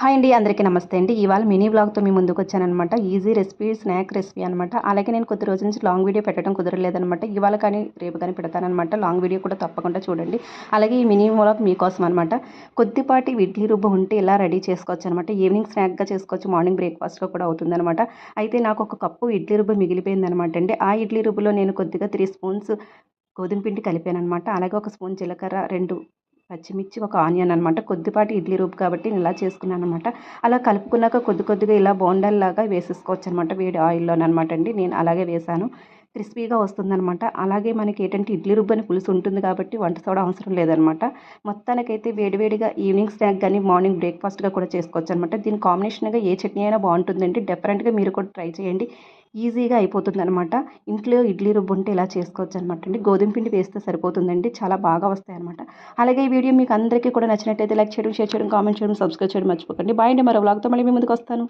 Hi అండి అందరికీ నమస్తే అండి. ఇవాళ మినీ బ్లాగ్తో మీ ముందుకు వచ్చానమాట ఈజీ రెసిపీ స్నాక్ రెసిపీ అనమాట అలాగే నేను కొద్ది రోజుల నుంచి లాంగ్ వీడియో పెట్టడం కుదరలేదనమాట ఇవాళ కానీ రేపు కానీ పెడతానమాట లాంగ్ వీడియో కూడా తప్పకుండా చూడండి. అలాగే ఈ మినీ బ్లాగ్ మీకోసం అనమాట కొద్దిపాటి ఇడ్లీ రుబ్బు ఉంటే ఇలా రెడీ చేసుకోవచ్చు అనమాట ఈవినింగ్ స్నాక్గా చేసుకోవచ్చు మార్నింగ్ బ్రేక్ఫాస్ట్గా కూడా అవుతుందనమాట అయితే నాకు ఒక కప్పు ఇడ్లీ రుబ్బు మిగిలిపోయింది అనమాట అండి. ఆ ఇడ్లీ రుబ్బులో నేను కొద్దిగా త్రీ స్పూన్స్ గోధుమ పిండి కలిపాను అనమాట అలాగే ఒక స్పూన్ జీలకర్ర రెండు పచ్చిమిర్చి ఒక ఆనియన్ అనమాట కొద్దిపాటి ఇడ్లీ రూపు కాబట్టి నేను ఇలా చేసుకున్నాను అనమాట అలా కలుపుకున్నాక కొద్ది కొద్దిగా ఇలా బోండల్లాగా వేసేసుకోవచ్చు అనమాట వేడి ఆయిల్లోనమాట అండి. నేను అలాగే వేశాను క్రిస్పీగా వస్తుందనమాట అలాగే మనకి ఏంటంటే ఇడ్లీ రుబ్బని పులుసు ఉంటుంది కాబట్టి వంట సోడా అవసరం లేదనమాట మొత్తానికైతే వేడివేడిగా ఈవినింగ్ స్నాక్ కానీ మార్నింగ్ బ్రేక్ఫాస్ట్గా కూడా చేసుకోవచ్చు అనమాట దీని కాంబినేషన్గా ఏ చట్నీ అయినా బాగుంటుందండి. డిఫరెంట్గా మీరు కూడా ట్రై చేయండి. ఈజీగా అయిపోతుంది అనమాట ఇంట్లో ఇడ్లీ రుబ్బు ఉంటే ఇలా చేసుకోవచ్చు అనమాట అండి. గోధుమ పిండి వేస్తే సరిపోతుందండి. చాలా బాగా వస్తాయి అనమాట అలాగే ఈ వీడియో మీకు అందరికీ కూడా నచ్చినట్టయితే లైక్ చేయడం షేర్ చేయడం కామెంట్ చేయడం సబ్స్క్రైబ్ చేయడం మర్చిపోకండి. బాయ్ అండి. మరో వ్లాగ్తో మళ్ళీ మీ ముందుకు వస్తాను.